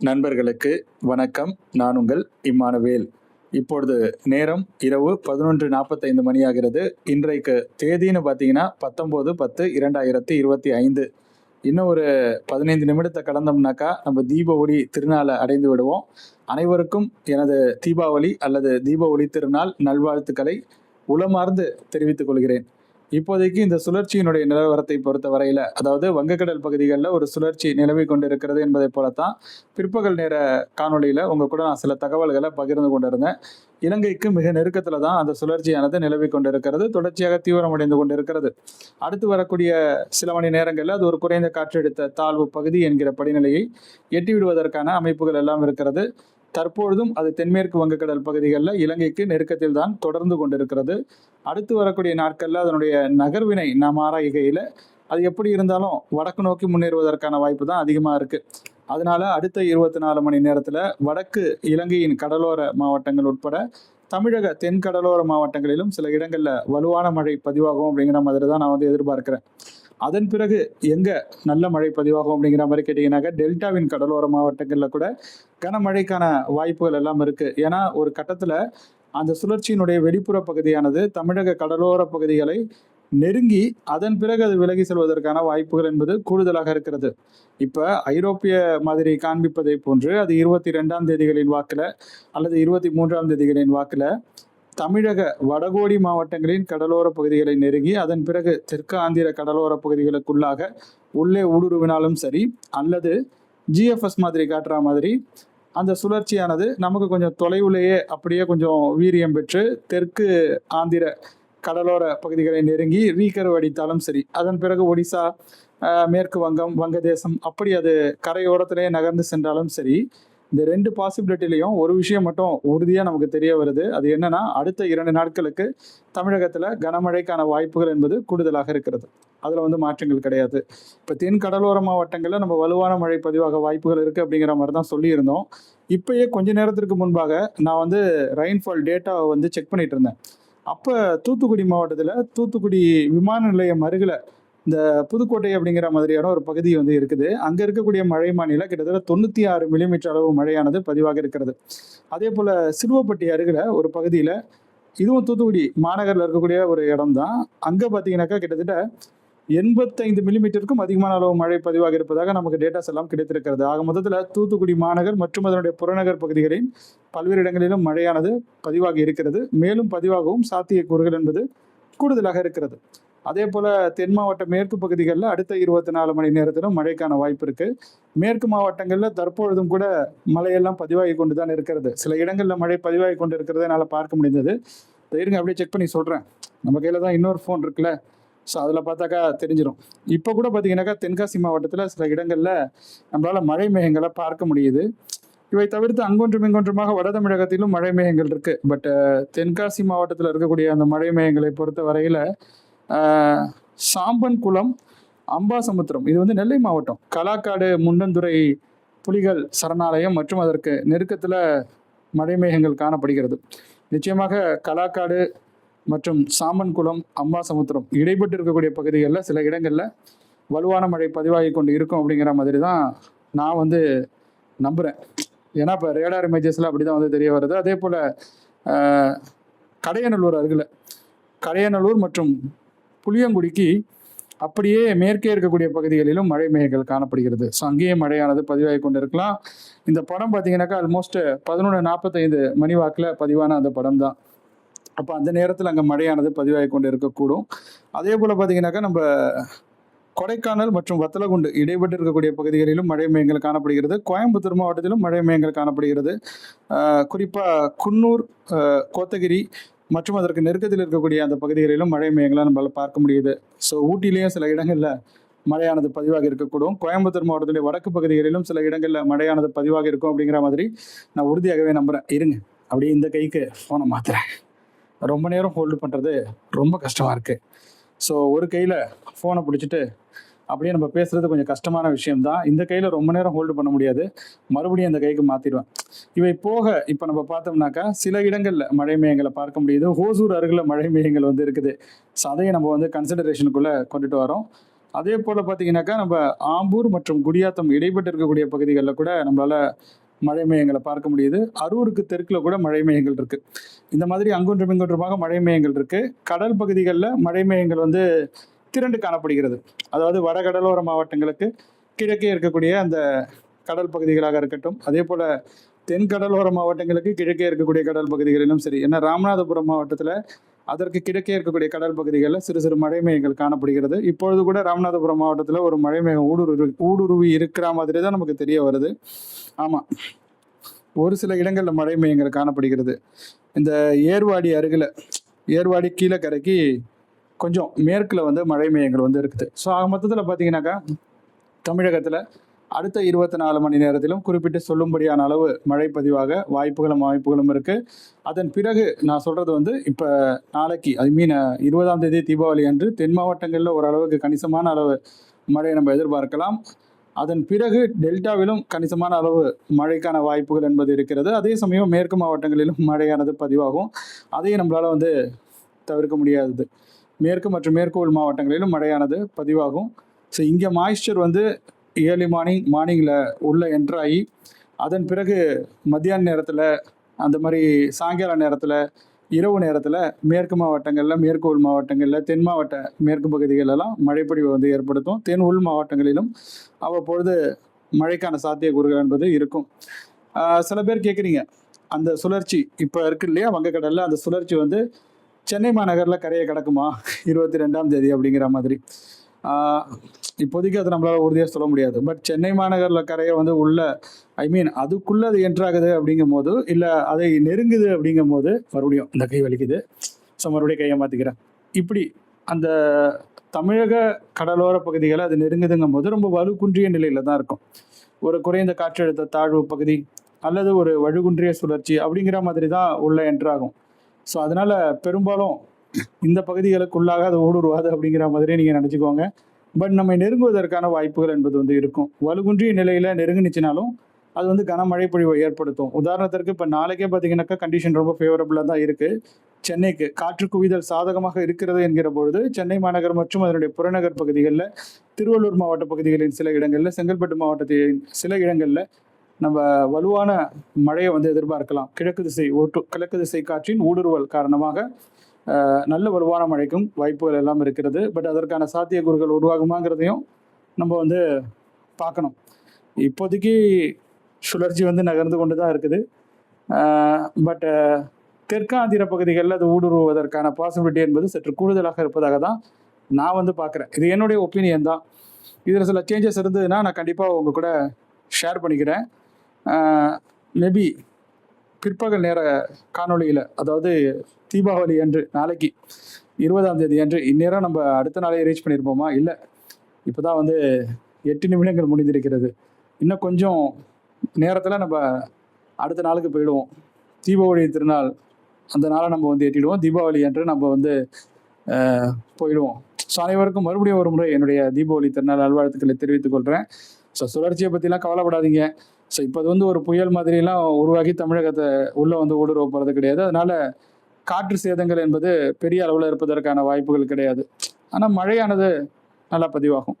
நண்பர்களுக்கு வணக்கம். நான் உங்கள் இம்மானுவேல். இப்பொழுது நேரம் இரவு பதினொன்று நாற்பத்தைந்து மணி ஆகிறது இன்றைக்கு தேதின்னு பார்த்தீங்கன்னா பத்தொம்போது பத்து இரண்டாயிரத்தி இருபத்தி ஐந்து. இன்னும் ஒரு பதினைந்து நிமிடத்தை கடந்தோம்னாக்கா நம்ம தீப ஒளி திருநாளை அடைந்து விடுவோம். அனைவருக்கும் எனது தீபாவளி அல்லது தீப ஒளி திருநாள் நல்வாழ்த்துக்களை உளமார்ந்து தெரிவித்துக் கொள்கிறேன். இப்போதைக்கு இந்த சுழற்சியினுடைய நிலவரத்தை பொறுத்த வரையில அதாவது வங்கக்கடல் பகுதிகளில் ஒரு சுழற்சி நிலவி கொண்டிருக்கிறது என்பதை போலத்தான் பிற்பகல் நேர காணொளியில உங்க கூட நான் சில தகவல்களை பகிர்ந்து கொண்டிருந்தேன். இலங்கைக்கு மிக நெருக்கத்துல தான் அந்த சுழற்சியானது நிலவி கொண்டிருக்கிறது தொடர்ச்சியாக தீவிரமடைந்து கொண்டிருக்கிறது. அடுத்து வரக்கூடிய சில மணி நேரங்களில் அது ஒரு குறைந்த காற்றழுத்த தாழ்வு பகுதி என்கிற படிநிலையை எட்டி விடுவதற்கான அமைப்புகள் எல்லாம் இருக்கிறது. தற்பொழுதும் அது தென்மேற்கு வங்கக்கடல் பகுதிகளில் இலங்கைக்கு நெருக்கத்தில் தான் தொடர்ந்து கொண்டிருக்கிறது. அடுத்து வரக்கூடிய நாட்களில் அதனுடைய நகர்வினை நாம் ஆராய்கையில் அது எப்படி இருந்தாலும் வடக்கு நோக்கி முன்னேறுவதற்கான வாய்ப்பு தான் அதிகமாக இருக்குது அதனால அடுத்த இருபத்தி நாலு மணி நேரத்தில் வடக்கு இலங்கையின் கடலோர மாவட்டங்கள் உட்பட தமிழக தென் கடலோர மாவட்டங்களிலும் சில இடங்களில் வலுவான மழை பதிவாகும் அப்படிங்கிற மாதிரி தான் நான் வந்து எதிர்பார்க்கிறேன். அதன் பிறகு எங்க நல்ல மழை பதிவாகும் அப்படிங்கிற மாதிரி கேட்டீங்கன்னாக்க டெல்டாவின் கடலோர மாவட்டங்களில் கூட கனமழைக்கான வாய்ப்புகள் எல்லாம் இருக்கு. ஏன்னா ஒரு கட்டத்துல அந்த சுழற்சியினுடைய வெளிப்புற பகுதியானது தமிழக கடலோர பகுதிகளை நெருங்கி அதன் பிறகு அது விலகி செல்வதற்கான வாய்ப்புகள் என்பது கூடுதலாக இருக்கிறது. இப்ப ஐரோப்பிய மாதிரி காண்பிப்பதை போன்று அது இருபத்தி ரெண்டாம் தேதிகளின் வாக்குல அல்லது இருபத்தி மூன்றாம் தேதிகளின் வாக்குல தமிழக வடகோடி மாவட்டங்களின் கடலோர பகுதிகளை நெருங்கி அதன் பிறகு தெற்கு ஆந்திர கடலோர பகுதிகளுக்குள்ளாக உள்ளே ஊடுருவினாலும் சரி அல்லது ஜிஎஃப்எஸ் மாதிரி காட்டுற மாதிரி அந்த சுழற்சியானது நமக்கு கொஞ்சம் தொலைவுலேயே அப்படியே கொஞ்சம் வீரியம் பெற்று தெற்கு ஆந்திர கடலோர பகுதிகளை நெருங்கி ரீகர்வ் அடித்தாலும் சரி அதன் பிறகு ஒடிசா மேற்கு வங்கம் வங்கதேசம் அப்படி அது கரையோரத்திலேயே நகர்ந்து சென்றாலும் சரி இந்த ரெண்டு பாசிபிலிட்டிலையும் ஒரு விஷயம் மட்டும் உறுதியாக நமக்கு தெரிய வருது. அது என்னன்னா அடுத்த இரண்டு நாட்களுக்கு தமிழகத்தில் கனமழைக்கான வாய்ப்புகள் என்பது கூடுதலாக இருக்கிறது. அதில் வந்து மாற்றங்கள் கிடையாது. இப்போ தென் கடலோர மாவட்டங்களில் நம்ம வலுவான மழை பதிவாக வாய்ப்புகள் இருக்குது அப்படிங்கிற மாதிரி தான் சொல்லியிருந்தோம். இப்போயே கொஞ்ச நேரத்திற்கு முன்பாக நான் வந்து ரெயின்ஃபால் டேட்டாவை வந்து செக் பண்ணிட்டு இருந்தேன். அப்போ தூத்துக்குடி மாவட்டத்தில் தூத்துக்குடி விமான நிலையம் அருகில் இந்த புதுக்கோட்டை அப்படிங்கிற மாதிரியான ஒரு பகுதி வந்து இருக்குது. அங்கே இருக்கக்கூடிய மழை மாநில கிட்டத்தட்ட தொண்ணூற்றி ஆறு மில்லிமீட்டர் அளவு மழையானது பதிவாக இருக்கிறது. அதே போல் சிறுவப்பட்டி அருகில் ஒரு பகுதியில் இதுவும் தூத்துக்குடி மாநகரில் இருக்கக்கூடிய ஒரு இடம் தான் அங்கே பார்த்தீங்கன்னாக்கா கிட்டத்தட்ட எண்பத்தைந்து மில்லிமீட்டருக்கும் அதிகமான அளவு மழை பதிவாக இருப்பதாக நமக்கு டேட்டாஸ் எல்லாம் கிடைத்திருக்கிறது. ஆக மொத்தத்தில் தூத்துக்குடி மாநகர் மற்றும் அதனுடைய புறநகர் பகுதிகளில் பல்வேறு இடங்களிலும் மழையானது பதிவாகி இருக்கிறது. மேலும் பதிவாகவும் சாத்தியக்கூறுகள் என்பது கூடுதலாக இருக்கிறது. அதே போல தென் மாவட்ட மேற்கு பகுதிகளில் அடுத்த இருபத்தி நாலு மணி நேரத்திலும் மழைக்கான வாய்ப்பு இருக்கு. மேற்கு மாவட்டங்களில் தற்பொழுதும் கூட மழையெல்லாம் பதிவாகி கொண்டு தான் இருக்கிறது. சில இடங்களில் மழை பதிவாகி கொண்டு இருக்கிறத என்னால் பார்க்க முடிந்தது. இருங்க அப்படியே செக் பண்ணி சொல்கிறேன் நம்ம கையில் தான் இன்னொரு ஃபோன் இருக்குல்ல. ஸோ அதில் பார்த்தாக்கா தெரிஞ்சிடும் இப்போ கூட பார்த்தீங்கன்னாக்கா தென்காசி மாவட்டத்தில் சில இடங்களில் நம்மளால் மழை மேகங்களை பார்க்க முடியுது. இவை தவிர்த்து அங்கொன்றும் இங்கொன்றுமாக வட தமிழகத்திலும் மழை மேகங்கள் இருக்குது பட் தென்காசி மாவட்டத்தில் இருக்கக்கூடிய அந்த மழை மேகங்களை பொறுத்த வரையில் சாம்பன் குளம் அம்பாசமுத்திரம். இது வந்து நெல்லை மாவட்டம். கலாக்காடு முண்டந்துறை புலிகள் சரணாலயம் மற்றும் அதற்கு நெருக்கத்தில் மழைமேகங்கள் காணப்படுகிறது. நிச்சயமாக கலாக்காடு மற்றும் சாம்பன்குளம் அம்பாசமுத்திரம் இடைப்பட்டு இருக்கக்கூடிய பகுதிகளில் சில இடங்களில் வலுவான மழை பதிவாகி கொண்டு இருக்கும் அப்படிங்கிற மாதிரி தான் நான் வந்து நம்புகிறேன் ஏன்னா இப்போ ரேடார் இமேஜஸில் அப்படி தான் வந்து தெரிய வருது. அதே போல் கடையநல்லூர் அருகில். கடையநல்லூர் மற்றும் புளியங்குடிக்கு அப்படியே மேற்கே இருக்கக்கூடிய பகுதிகளிலும் மழை மேகங்கள் காணப்படுகிறது. ஸோ அங்கேயே மழையானது பதிவாகி கொண்டு இருக்கலாம் இந்த படம் பார்த்தீங்கன்னாக்கா ஆல்மோஸ்ட் பதினொன்று நாற்பத்தைந்து மணி வாக்கில் பதிவான அந்த படம் தான். அப்போ அந்த நேரத்தில் அங்கே மழையானது பதிவாகி கொண்டு இருக்கக்கூடும் அதே போல் பார்த்தீங்கன்னாக்கா நம்ம கொடைக்கானல் மற்றும் வத்தலகுண்டு இடைப்பட்டு இருக்கக்கூடிய பகுதிகளிலும் மழை மேயங்கள் காணப்படுகிறது. கோயம்புத்தூர் மாவட்டத்திலும் மழை மேயங்கள் காணப்படுகிறது. குறிப்பாக குன்னூர் கோத்தகிரி மற்றும் அதற்கு நெருக்கத்தில் இருக்கக்கூடிய அந்த பகுதிகளிலும் மழை மேகங்களை நம்மளால் பார்க்க முடியுது. ஸோ ஊட்டிலேயும் சில இடங்களில் மழையானது பதிவாக இருக்கக்கூடும். கோயம்புத்தூர் மாவட்டத்துடைய வடக்கு பகுதிகளிலும் சில இடங்களில் மழையானது பதிவாக இருக்கும் அப்படிங்கிற மாதிரி நான் உறுதியாகவே நம்புகிறேன் இருங்க. அப்படியே இந்த கைக்கு ஃபோனை மாத்துறேன். ரொம்ப நேரம் ஹோல்டு பண்ணுறது ரொம்ப கஷ்டமாக இருக்குது ஸோ ஒரு கையில் ஃபோனை பிடிச்சிட்டு அப்படியே நம்ம பேசுறது கொஞ்சம் கஷ்டமான விஷயம் தான் இந்த கையில் ரொம்ப நேரம் ஹோல்டு பண்ண முடியாது. மறுபடியும் அந்த கைக்கு மாற்றிடுவேன் இவை போக இப்போ நம்ம பார்த்தோம்னாக்கா சில இடங்களில் மழை மேகங்களை பார்க்க முடியுது. ஹோசூர் அருகில் மழை மேகங்கள் வந்து இருக்குது. ஸோ அதையும் நம்ம வந்து கன்சிடரேஷனுக்குள்ளே கொண்டுட்டு வரோம். அதே போல் பார்த்தீங்கன்னாக்கா நம்ம ஆம்பூர் மற்றும் குடியாத்தம் இடைப்பட்டு இருக்கக்கூடிய பகுதிகளில் கூட நம்மளால் மழை மையங்களை பார்க்க முடியுது. அரூருக்கு தெற்கில் கூட மழை மையங்கள் இருக்குது இந்த மாதிரி அங்கொன்றும் இங்கொன்றுமாக மழை மையங்கள் இருக்குது கடல் பகுதிகளில் மழை மையங்கள் வந்து திரண்டு காணப்படுகிறது. அதாவது வடகடலோர மாவட்டங்களுக்கு கிழக்கே இருக்கக்கூடிய அந்த கடல் பகுதிகளாக இருக்கட்டும் அதே போல் தென் கடலோர மாவட்டங்களுக்கு கிழக்கே இருக்கக்கூடிய கடல் பகுதிகளிலும் சரி. ஏன்னா ராமநாதபுரம் மாவட்டத்தில் அதற்கு கிழக்கே இருக்கக்கூடிய கடல் பகுதிகளில் சிறு சிறு மழை மேகங்கள் காணப்படுகிறது. இப்பொழுது கூட ராமநாதபுரம் மாவட்டத்தில் ஒரு மழை மேகம் ஊடுருவி ஊடுருவி இருக்கிற மாதிரி தான் நமக்கு தெரிய வருது. ஆமாம் ஒரு சில இடங்களில் மழை மேகங்கள் காணப்படுகிறது. இந்த ஏர்வாடி அருகில் ஏர்வாடி கீழே கரைக்கு கொஞ்சம் மேற்கில் வந்து மழை மையங்கள் வந்து இருக்குது. ஸோ ஆக மொத்தத்தில் பார்த்தீங்கன்னாக்கா தமிழகத்தில் அடுத்த இருபத்தி நாலு மணி நேரத்திலும் குறிப்பிட்டு சொல்லும்படியான அளவு மழை பதிவாக வாய்ப்புகளும் வாய்ப்புகளும் இருக்குது அதன் பிறகு நான் சொல்கிறது வந்து இப்போ நாளைக்கு ஐ மீன் இருபதாம் தேதி தீபாவளி அன்று தென் மாவட்டங்களில் ஓரளவுக்கு கணிசமான அளவு மழையை நம்ம எதிர்பார்க்கலாம். அதன் பிறகு டெல்டாவிலும் கணிசமான அளவு மழைக்கான வாய்ப்புகள் என்பது இருக்கிறது. அதே சமயம் மேற்கு மாவட்டங்களிலும் மழையானது பதிவாகும். அதையும் நம்மளால் வந்து தவிர்க்க முடியாதது. மேற்கு மற்றும் மேற்கு உள் மாவட்டங்களிலும் மழையானது பதிவாகும். ஸோ இங்கே மாய்ஸ்சர் வந்து ஏர்லி மார்னிங் மார்னிங்கில் உள்ளே என்ட்ராகி அதன் பிறகு மத்தியான நேரத்தில் அந்த மாதிரி சாயங்கால நேரத்தில் இரவு நேரத்தில் மேற்கு மாவட்டங்களில் மேற்கு உள் மாவட்டங்களில் தென் மாவட்ட மேற்கு பகுதிகளெல்லாம் மழைப்பொழிவை வந்து ஏற்படுத்தும். தென் உள் மாவட்டங்களிலும் அவ்வப்பொழுது மழைக்கான சாத்தியக்கூறுகள் என்பது இருக்கும். சில பேர் கேட்குறீங்க அந்த சுழற்சி இப்போ இருக்கு இல்லையா? வங்கக்கடலில் அந்த சுழற்சி வந்து சென்னை மாநகரில் கரையை கிடக்குமா? இருபத்தி ரெண்டாம் தேதி அப்படிங்கிற மாதிரி. இப்போதைக்கு அது நம்மளால் உறுதியாக சொல்ல முடியாது. பட் சென்னை மாநகரில் கரையை வந்து உள்ள ஐ மீன் அதுக்குள்ளே அது என்ட்ராகுது அப்படிங்கும் போது இல்லை அதை நெருங்குது அப்படிங்கும் போது மறுபடியும் இந்த கை வலிக்குது. ஸோ மறுபடியும் கையை மாற்றிக்கிறேன் இப்படி அந்த தமிழக கடலோர பகுதிகளை அது நெருங்குதுங்கும் போது ரொம்ப வலுக்குன்றிய நிலையில தான் இருக்கும். ஒரு குறைந்த காற்றழுத்த தாழ்வு பகுதி அல்லது ஒரு வழுகுன்றிய சுழற்சி அப்படிங்கிற மாதிரி தான் உள்ள என்ட்ராகும் ஸோ அதனால பெரும்பாலும் இந்த பகுதிகளுக்குள்ளாக அது ஊடுருவாது அப்படிங்கிற மாதிரி நீங்கள் நினச்சிக்கோங்க. பட் நம்ம நெருங்குவதற்கான வாய்ப்புகள் என்பது வந்து இருக்கும். வலுகுன்றிய நிலையில் நெருங்குனுச்சுனாலும் அது வந்து கனமழை பொழிவை ஏற்படுத்தும். உதாரணத்திற்கு இப்போ நாளைக்கே பார்த்தீங்கன்னாக்கா கண்டிஷன் ரொம்ப ஃபேவரபுளாக தான் இருக்குது சென்னைக்கு காற்று குவிதல் சாதகமாக இருக்கிறது என்கிற பொழுது சென்னை மாநகர் மற்றும் அதனுடைய புறநகர் பகுதிகளில் திருவள்ளூர் மாவட்ட பகுதிகளின் சில இடங்களில் செங்கல்பட்டு மாவட்டத்தின் சில இடங்களில் நம்ம வலுவான மழையை வந்து எதிர்பார்க்கலாம். கிழக்கு திசை ஓட்டு கிழக்கு திசை காற்றின் ஊடுருவல் காரணமாக நல்ல வலுவான மழைக்கும் வாய்ப்புகள் எல்லாம் இருக்கிறது. பட் அதற்கான சாத்தியக்கூறுகள் உருவாகுமாங்கிறதையும் நம்ம வந்து பார்க்கணும். இப்போதைக்கு சுழற்சி வந்து நகர்ந்து கொண்டு தான் இருக்குது பட் தெற்காந்திர பகுதிகளில் அது ஊடுருவதற்கான பாசிபிலிட்டி என்பது சற்று கூடுதலாக இருப்பதாக தான் நான் வந்து பார்க்குறேன். இது என்னுடைய ஒப்பீனியன் தான். இதில் சில சேஞ்சஸ் இருந்ததுன்னா நான் கண்டிப்பாக உங்கள் கூட ஷேர் பண்ணிக்கிறேன். மேபி பிற்பகல் நேர காணொளியில் அதாவது தீபாவளி அன்று நாளைக்கு இருபதாம் தேதி அன்று இந்நேரம் நம்ம அடுத்த நாளே ரீச் பண்ணியிருப்போமா இல்லை. இப்போ தான் வந்து எட்டு நிமிடங்கள் முடிந்திருக்கிறது. இன்னும் கொஞ்சம் நேரத்தில் நம்ம அடுத்த நாளுக்கு போயிடுவோம். தீபாவளி திருநாள் அந்த நாளை நம்ம வந்து எட்டிடுவோம். தீபாவளி அன்று நம்ம வந்து போயிடுவோம். ஸோ அனைவருக்கும் மறுபடியும் ஒரு முறை என்னுடைய தீபாவளி திருநாள் நல்வாழ்த்துக்களை தெரிவித்துக் கொள்கிறேன் ஸோ சுழற்சியை பற்றிலாம் கவலைப்படாதீங்க. ஸோ இப்போ அது வந்து ஒரு புயல் மாதிரிலாம் உருவாகி தமிழகத்தை உள்ளே வந்து ஊடுருவ போகிறது கிடையாது. அதனால காற்று சேதங்கள் என்பது பெரிய அளவில் இருப்பதற்கான வாய்ப்புகள் கிடையாது. ஆனால் மழையானது நல்லா பதிவாகும்.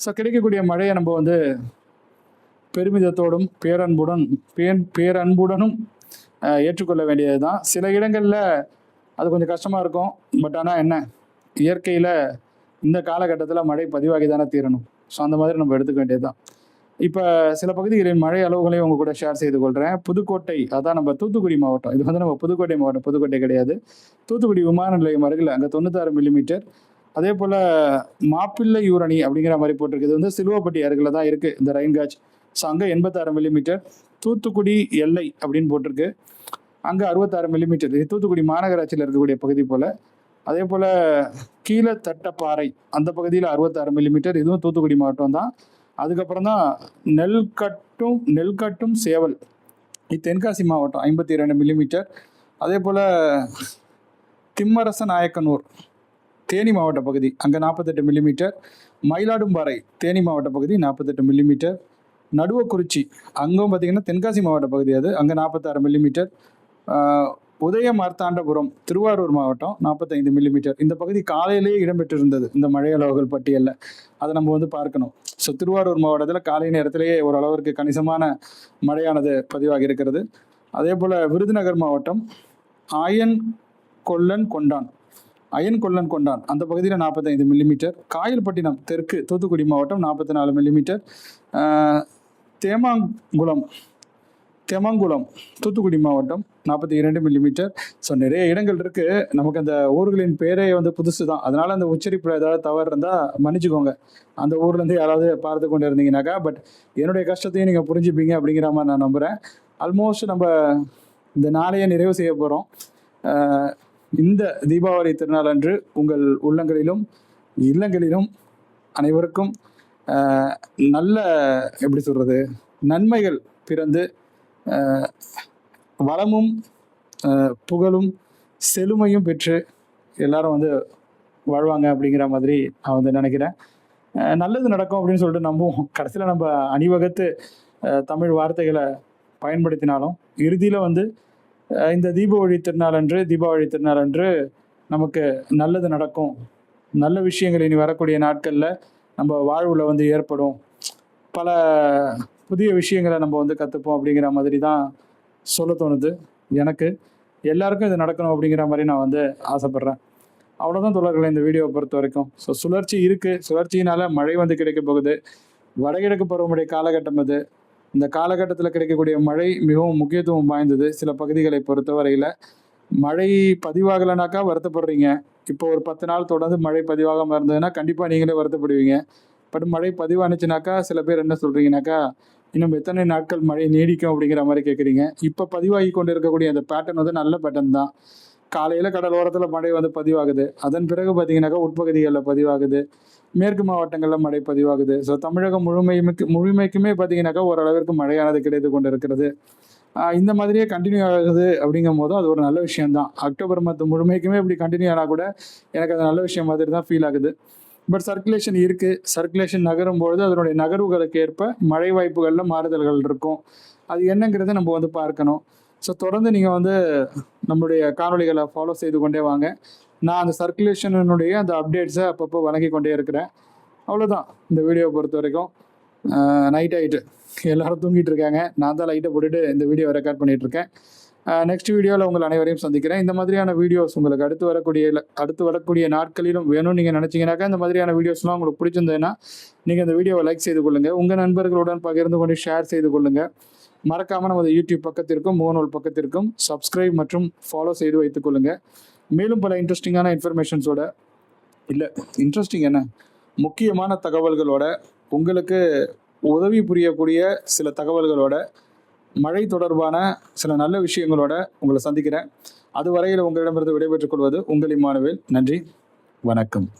ஸோ கிடைக்கக்கூடிய மழையை நம்ம வந்து பெருமிதத்தோடும் பேரன்புடன் பேன் பேரன்புடனும் ஏற்றுக்கொள்ள வேண்டியது தான் சில இடங்களில் அது கொஞ்சம் கஷ்டமாக இருக்கும். பட் ஆனால் என்ன? இயற்கையில் இந்த காலகட்டத்தில் மழை பதிவாகி தானே தீரணும். ஸோ அந்த மாதிரி நம்ம எடுத்துக்க வேண்டியது தான் இப்போ சில பகுதிகளின் மழை அளவுகளையும் உங்க கூட ஷேர் செய்து கொள்கிறேன் புதுக்கோட்டை அதான் நம்ம தூத்துக்குடி மாவட்டம். இது வந்து நம்ம புதுக்கோட்டை மாவட்டம். புதுக்கோட்டை கிடையாது. தூத்துக்குடி விமான நிலையம் அருகில் அங்கே தொண்ணூத்தாறு மில்லிமீட்டர் அதே போல் மாப்பிள்ளை யூரணி அப்படிங்கிற மாதிரி போட்டிருக்கு இது வந்து சிலுவப்பட்டி அருகில் தான் இருக்குது இந்த ரயின்காஜ் ஸோ அங்கே எண்பத்தாறு மில்லிமீட்டர் தூத்துக்குடி எல்லை அப்படின்னு போட்டிருக்கு. அங்கே அறுபத்தாறு மில்லிமீட்டர் இது தூத்துக்குடி மாநகராட்சியில் இருக்கக்கூடிய பகுதி போல். அதே போல் கீழே தட்டப்பாறை அந்த பகுதியில் அறுபத்தாறு மில்லிமீட்டர் இதுவும் தூத்துக்குடி மாவட்டம் தான். அதுக்கப்புறம் தான் நெல்கட்டும் நெல்கட்டும் சேவல். இது தென்காசி மாவட்டம் ஐம்பத்தி இரண்டு மில்லிமீட்டர் அதே போல் திம்மரச நாயக்கனூர் தேனி மாவட்ட பகுதி அங்கே நாற்பத்தெட்டு மில்லிமீட்டர் மயிலாடும்பாறை தேனி மாவட்ட பகுதி நாற்பத்தெட்டு மில்லிமீட்டர் நடுவக்குறிச்சி அங்கும் பார்த்தீங்கன்னா தென்காசி மாவட்ட பகுதி அது அங்கே நாற்பத்தாறு மில்லிமீட்டர் உதய மார்த்தாண்டபுரம் திருவாரூர் மாவட்டம் நாற்பத்தைந்து மில்லிமீட்டர் இந்த பகுதி காலையிலேயே இடம்பெற்றிருந்தது. இந்த மழை அளவுகள் பட்டியலில். அதை நம்ம வந்து பார்க்கணும். ஸோ திருவாரூர் மாவட்டத்தில் காலை நேரத்திலேயே ஓரளவிற்கு கணிசமான மழையானது பதிவாகி இருக்கிறது. அதே போல் விருதுநகர் மாவட்டம் ஆயன் கொல்லன் கொண்டான். அயன் கொல்லன் கொண்டான். அந்த பகுதியில் நாற்பத்தைந்து மில்லிமீட்டர் காயல்பட்டினம் தெற்கு தூத்துக்குடி மாவட்டம் நாற்பத்தி நாலு மில்லிமீட்டர் தேமாங்குளம் தெமங்குளம் தூத்துக்குடி மாவட்டம் நாற்பத்தி இரண்டு மில்லிமீட்டர் ஸோ நிறைய இடங்கள் இருக்குது நமக்கு அந்த ஊர்களின் பேரே வந்து புதுசு தான் அதனால் அந்த உச்சரிப்பில் ஏதாவது தவறு இருந்தால் மன்னிச்சுக்கோங்க. அந்த ஊர்லேருந்து யாராவது பார்த்து கொண்டு இருந்தீங்கன்னாக்கா பட் என்னுடைய கஷ்டத்தையும் நீங்கள் புரிஞ்சுப்பீங்க அப்படிங்கிற மாதிரி நான் நம்புகிறேன் ஆல்மோஸ்ட் நம்ம இந்த நாளையை நிறைவு செய்ய போகிறோம் இந்த தீபாவளி திருநாள் அன்று உங்கள் உள்ளங்களிலும் இல்லங்களிலும் அனைவருக்கும் நல்ல எப்படி சொல்கிறது நன்மைகள் பிறந்து வளமும் புகழும் செழுமையும் பெற்று எல்லாரும் வந்து வாழ்வாங்க அப்படிங்கிற மாதிரி நான் வந்து நினைக்கிறேன். நல்லது நடக்கும் அப்படின்னு சொல்லிட்டு நம்புவோம். கடைசியில் நம்ம அணிவகுத்து தமிழ் வார்த்தைகளை பயன்படுத்தினாலும் இறுதியில் வந்து இந்த தீபாவளி திருநாள் அன்று தீபாவளி திருநாள் அன்று நமக்கு நல்லது நடக்கும். நல்ல விஷயங்கள் இனி வரக்கூடிய நாட்களில் நம்ம வாழ்வில் வந்து ஏற்படும். பல புதிய விஷயங்களை நம்ம வந்து கற்றுப்போம் அப்படிங்கிற மாதிரி தான் சொல்ல தோணுது எனக்கு. எல்லாருக்கும் இது நடக்கணும் அப்படிங்கிற மாதிரி நான் வந்து ஆசைப்பட்றேன். அவ்வளோதான் தொடர்களை இந்த வீடியோவை பொறுத்த வரைக்கும். ஸோ சுழற்சி இருக்குது சுழற்சியினால மழை வந்து கிடைக்க போகுது. வடகிழக்கு பருவமழை காலகட்டம் அது. இந்த காலகட்டத்தில் கிடைக்கக்கூடிய மழை மிகவும் முக்கியத்துவம் வாய்ந்தது சில பகுதிகளை பொறுத்தவரையில். மழை பதிவாகலைனாக்கா வருத்தப்படுறீங்க. இப்போ ஒரு பத்து நாள் தொடர்ந்து மழை பதிவாகாமல் இருந்ததுன்னா கண்டிப்பாக நீங்களே வருத்தப்படுவீங்க. பட் மழை பதிவானுச்சுனாக்கா சில பேர் என்ன சொல்கிறீங்கனாக்கா இன்னும் எத்தனை நாட்கள் மழை நீடிக்கும் அப்படிங்கிற மாதிரி கேட்குறீங்க இப்போ பதிவாகி கொண்டு இருக்கக்கூடிய அந்த பேட்டர்ன் வந்து நல்ல பேட்டர்ன் தான். காலையில் கடலோரத்தில் மழை வந்து பதிவாகுது. அதன் பிறகு பார்த்தீங்கன்னாக்கா உட்பகுதிகளில் பதிவாகுது. மேற்கு மாவட்டங்களில் மழை பதிவாகுது. ஸோ தமிழகம் முழுமையுமே முழுமைக்குமே பார்த்தீங்கன்னாக்கா ஓரளவிற்கு மழையானது கிடைத்து கொண்டு இருக்கிறது இந்த மாதிரியே கண்டினியூ ஆகுது அப்படிங்கும் போதும் அது ஒரு நல்ல விஷயம்தான். அக்டோபர் மந்த் முழுமைக்குமே இப்படி கண்டினியூ ஆனால் கூட எனக்கு அது நல்ல விஷயம் மாதிரி தான் ஃபீல் ஆகுது. பட் சர்க்குலேஷன் இருக்குது சர்க்குலேஷன் நகரும் பொழுது அதனுடைய நகர்வுகளுக்கு ஏற்ப மழை வாய்ப்புகளில் மாறுதல்கள் இருக்கும். அது என்னங்கிறத நம்ம வந்து பார்க்கணும். ஸோ தொடர்ந்து நீங்கள் வந்து நம்மளுடைய காணொளிகளை ஃபாலோ செய்து கொண்டே வாங்க. நான் அந்த சர்க்குலேஷனுடைய அந்த அப்டேட்ஸை அப்பப்போ வழங்கி கொண்டே இருக்கிறேன். அவ்வளோதான் இந்த வீடியோவை பொறுத்த வரைக்கும். நைட் ஆகிட்டு எல்லோரும் தூங்கிட்டு இருக்காங்க. நான் தான் லைட்டை போட்டுட்டு இந்த வீடியோ ரெக்கார்ட் பண்ணிகிட்ருக்கேன் இருக்கேன். நெக்ஸ்ட் வீடியோவில் உங்கள் அனைவரையும் சந்திக்கிறேன். இந்த மாதிரியான வீடியோஸ் உங்களுக்கு அடுத்து வரக்கூடிய அடுத்து வரக்கூடிய நாட்களிலும் வேணும்னு நீங்கள் நினச்சிங்கனாக்கா இந்த மாதிரியான வீடியோஸ்லாம் உங்களுக்கு பிடிச்சிருந்ததுன்னா நீங்கள் இந்த வீடியோவை லைக் செய்து கொள்ளுங்கள் உங்கள் நண்பர்களுடன் பகிர்ந்து கொண்டு ஷேர் செய்து கொள்ளுங்கள் மறக்காமல் நமது யூடியூப் பக்கத்திற்கும் முகநூல் பக்கத்திற்கும் சப்ஸ்கிரைப் மற்றும் ஃபாலோ செய்து வைத்துக் கொள்ளுங்கள் மேலும் பல இன்ட்ரெஸ்டிங்கான இன்ஃபர்மேஷன்ஸோட இல்லை இன்ட்ரெஸ்டிங் என்ன? முக்கியமான தகவல்களோட உங்களுக்கு உதவி புரியக்கூடிய சில தகவல்களோட மழை தொடர்பான சில நல்ல விஷயங்களோட உங்களை சந்திக்கிறேன். அதுவரையில் உங்களிடமிருந்து விடைபெற்றுக் கொள்வது உங்கள் இம்மானுவேல் நன்றி. வணக்கம்.